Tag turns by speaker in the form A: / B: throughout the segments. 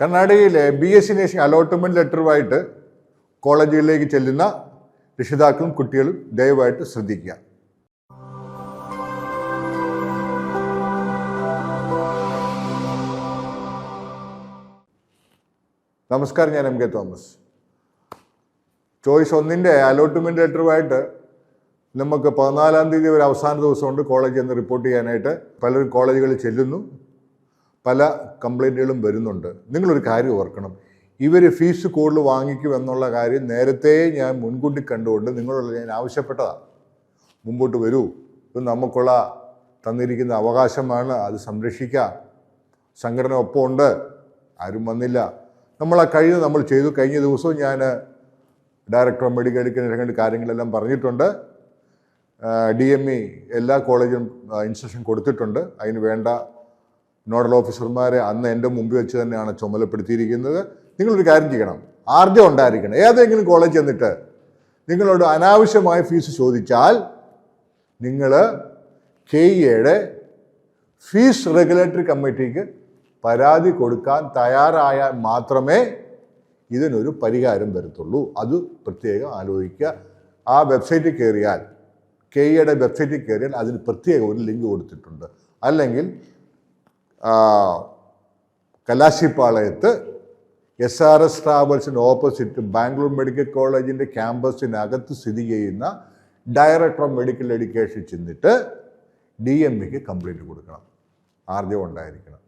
A: കർണാടകയിലെ B S C nursing allotment ലെറ്ററുമായിട്ട് കോളേജുകളിലേക്ക് ചെല്ലുന്ന രക്ഷിതാക്കളും കുട്ടികളും ദയവായിട്ട് ശ്രദ്ധിക്കുക. നമസ്കാരം ഞാൻ എം കെ തോമസ്. ചോയ്സ് ഒന്നിന്റെ അലോട്ട്മെന്റ് ലെറ്ററുമായിട്ട് നമുക്ക് പതിനാലാം തീയതി ഒരു അവസാന ദിവസമുണ്ട് കോളേജിൽ നിന്ന് റിപ്പോർട്ട് ചെയ്യാനായിട്ട് പലരും കോളേജുകളിൽ ചെല്ലുന്നു. പല കംപ്ലൈന്റുകളും വരുന്നുണ്ട്. നിങ്ങളൊരു കാര്യം ഓർക്കണം. ഇവർ ഫീസ് കൂടുതൽ വാങ്ങിക്കും എന്നുള്ള കാര്യം നേരത്തെ ഞാൻ മുൻകൂട്ടി കണ്ടുകൊണ്ട് നിങ്ങളുള്ള ഞാൻ ആവശ്യപ്പെട്ടതാണ് മുമ്പോട്ട് വരൂ. ഇത് നമുക്കുള്ള തന്നിരിക്കുന്ന അവകാശമാണ്. അത് സംരക്ഷിക്കാം. സംഘടന ഒപ്പമുണ്ട്. ആരും വന്നില്ല. നമ്മൾ ആ കഴിഞ്ഞ നമ്മൾ ചെയ്തു. കഴിഞ്ഞ ദിവസവും ഞാൻ ഡയറക്ടർ ഓഫ് മെഡിക്കൽ എടുക്കുന്ന കാര്യങ്ങളെല്ലാം പറഞ്ഞിട്ടുണ്ട്. ഡി എം ഇ എല്ലാ കോളേജിലും ഇൻസ്ട്രക്ഷൻ കൊടുത്തിട്ടുണ്ട്. അതിന് വേണ്ട നോഡൽ ഓഫീസർമാരെ അന്ന് എന്റെ മുമ്പിൽ വെച്ച് തന്നെയാണ് ചുമതലപ്പെടുത്തിയിരിക്കുന്നത്. നിങ്ങളൊരു കാര്യം ചെയ്യണം. ആർജം ഉണ്ടായിരിക്കണം. ഏതെങ്കിലും കോളേജ് ചെന്നിട്ട് നിങ്ങളോട് അനാവശ്യമായ ഫീസ് ചോദിച്ചാൽ നിങ്ങൾ കെ ഇയുടെ ഫീസ് റെഗുലേറ്ററി കമ്മിറ്റിക്ക് പരാതി കൊടുക്കാൻ തയ്യാറായാൽ മാത്രമേ ഇതിനൊരു പരിഹാരം വരത്തുള്ളൂ. അത് പ്രത്യേകം ആലോചിക്കുക. ആ വെബ്സൈറ്റിൽ കയറിയാൽ കെ ഇയുടെ വെബ്സൈറ്റിൽ കയറിയാൽ അതിന് പ്രത്യേക ഒരു ലിങ്ക് കൊടുത്തിട്ടുണ്ട്. അല്ലെങ്കിൽ കലാശിപ്പാളയത്ത് എസ് ആർ എസ് ട്രാവൽസിന് ഓപ്പോസിറ്റ് ബാംഗ്ലൂർ മെഡിക്കൽ കോളേജിന്റെ ക്യാമ്പസിനകത്ത് സ്ഥിതി ചെയ്യുന്ന ഡയറക്ടർ ഓഫ് മെഡിക്കൽ എഡ്യൂക്കേഷൻ ചെന്നിട്ട് ഡി എം ബിക്ക് കംപ്ലൈന്റ് കൊടുക്കണം. ആർജവം ഉണ്ടായിരിക്കണം.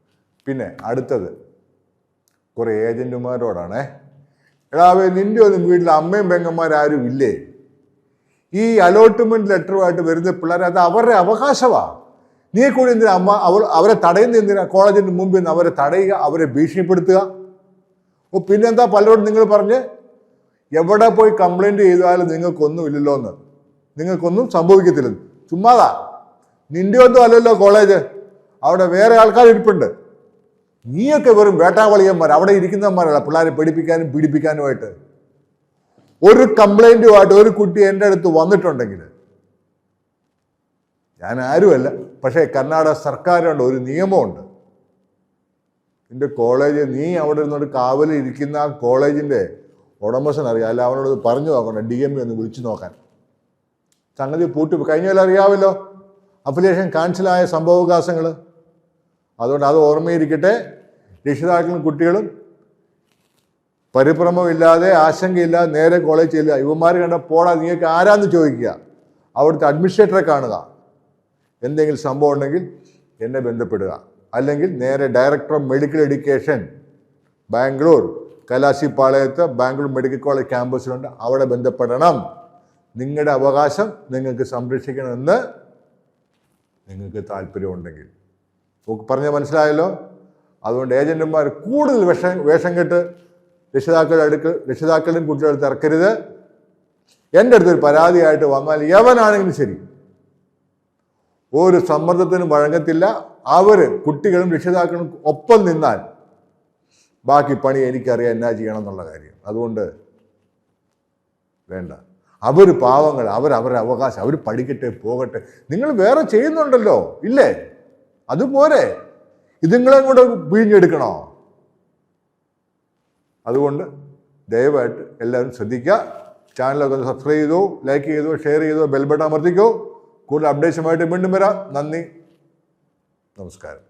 A: പിന്നെ അടുത്തത് കുറേ ഏജന്റുമാരോടാണേ എടാവേ നിന്റെ ഒന്നും വീട്ടിൽ അമ്മയും പെങ്ങന്മാരാരും ഇല്ലേ? ഈ അലോട്ട്മെന്റ് ലെറ്ററുമായിട്ട് വരുന്ന പിള്ളേർ അത് അവരുടെ അവകാശമാണ് നീ കൂടി എന്തിനാ അമ്മ അവർ അവരെ തടയുന്ന എന്തിനാ? കോളേജിന്റെ മുമ്പിൽ നിന്ന് അവരെ തടയുക അവരെ ഭീഷണിപ്പെടുത്തുക. ഓ പിന്നെന്താ പലരോടും നിങ്ങൾ പറഞ്ഞ്? എവിടെ പോയി കംപ്ലൈന്റ് ചെയ്താലും നിങ്ങൾക്കൊന്നും ഇല്ലല്ലോ എന്ന് നിങ്ങൾക്കൊന്നും സംഭവിക്കത്തില്ല ചുമ്മാതാ. നിന്റെ ഒന്നും അല്ലല്ലോ കോളേജ്. അവിടെ വേറെ ആൾക്കാർ ഇരിപ്പുണ്ട്. നീയൊക്കെ വെറും വേട്ടാവളിയന്മാർ അവിടെ ഇരിക്കുന്നവന്മാരല്ല പിള്ളേരെ പഠിപ്പിക്കാനും പീഡിപ്പിക്കാനുമായിട്ട് ഒരു കംപ്ലൈന്റുമായിട്ട് ഒരു കുട്ടി എന്റെ അടുത്ത് വന്നിട്ടുണ്ടെങ്കിൽ ഞാൻ ആരുമല്ല പക്ഷേ കർണാടക സർക്കാരുണ്ട് ഒരു നിയമമുണ്ട്. നിന്റെ കോളേജ് നീ അവിടെ ഇരുന്നോട് കാവലിരിക്കുന്ന ആ കോളേജിന്റെ ഉടമസ്ഥൻ അറിയാം. അല്ല അവനോട് പറഞ്ഞു നോക്കണം ഡി എം ഒന്ന് വിളിച്ചു നോക്കാൻ. സംഗതി പൂട്ടി കഴിഞ്ഞാൽ അറിയാമല്ലോ അഫിലിയേഷൻ ക്യാൻസലായ സംഭവവികാസങ്ങൾ. അതുകൊണ്ട് അത് ഓർമ്മയിരിക്കട്ടെ രക്ഷിതാക്കളും കുട്ടികളും പരിഭ്രമമില്ലാതെ ആശങ്കയില്ലാതെ നേരെ കോളേജ് ചെല്ലുക. ഇവന്മാർ കണ്ട പോടാ നീയൊക്കെ ആരാന്ന് ചോദിക്കുക. അവിടുത്തെ അഡ്മിനിസ്ട്രേറ്ററെ കാണുക. എന്തെങ്കിലും സംഭവം ഉണ്ടെങ്കിൽ എന്നെ ബന്ധപ്പെടുക. അല്ലെങ്കിൽ നേരെ director of medical education Bangalore കലാശിപ്പാളയത്ത് Bangalore medical college ക്യാമ്പസിലുണ്ട് അവിടെ ബന്ധപ്പെടണം. നിങ്ങളുടെ അവകാശം നിങ്ങൾക്ക് സംരക്ഷിക്കണമെന്ന് നിങ്ങൾക്ക് താല്പര്യമുണ്ടെങ്കിൽ. പറഞ്ഞാൽ പറഞ്ഞ മനസ്സിലായല്ലോ? അതുകൊണ്ട് ഏജന്റുമാർ കൂടുതൽ വിഷം വേഷം കെട്ട് രക്ഷിതാക്കളുടെ അടുക്ക് രക്ഷിതാക്കളുടെയും കുട്ടികളുടെ അടുത്ത് ഇറക്കരുത്. എന്റെ അടുത്തൊരു പരാതിയായിട്ട് വന്നാൽ യവനാണെങ്കിലും ശരി. ഒരു സമ്മർദ്ദത്തിനും വഴങ്ങത്തില്ല. അവർ കുട്ടികളും രക്ഷിതാക്കളും ഒപ്പം നിന്നാൽ ബാക്കി പണി എനിക്കറിയാം എന്നാ ചെയ്യണം എന്നുള്ള കാര്യം. അതുകൊണ്ട് വേണ്ട. അവർ പാവങ്ങൾ അവർ അവരുടെ അവകാശം അവർ പഠിക്കട്ടെ പോകട്ടെ. നിങ്ങൾ വേറെ ചെയ്യുന്നുണ്ടല്ലോ. ഇല്ലേ? അതുപോലെ ഇതുങ്ങളെ കൂടെ പിഴിഞ്ഞെടുക്കണോ? അതുകൊണ്ട് ദയവായിട്ട് എല്ലാവരും ശ്രദ്ധിക്കുക. ചാനലൊക്കെ സബ്സ്ക്രൈബ് ചെയ്തോ ലൈക്ക് ചെയ്തോ ഷെയർ ചെയ്തോ ബെൽബട്ടൺ അമർത്തിക്കോ. കൂടുതൽ അപ്ഡേഷനുമായിട്ട് വീണ്ടും വരാം. നന്ദി. നമസ്കാരം.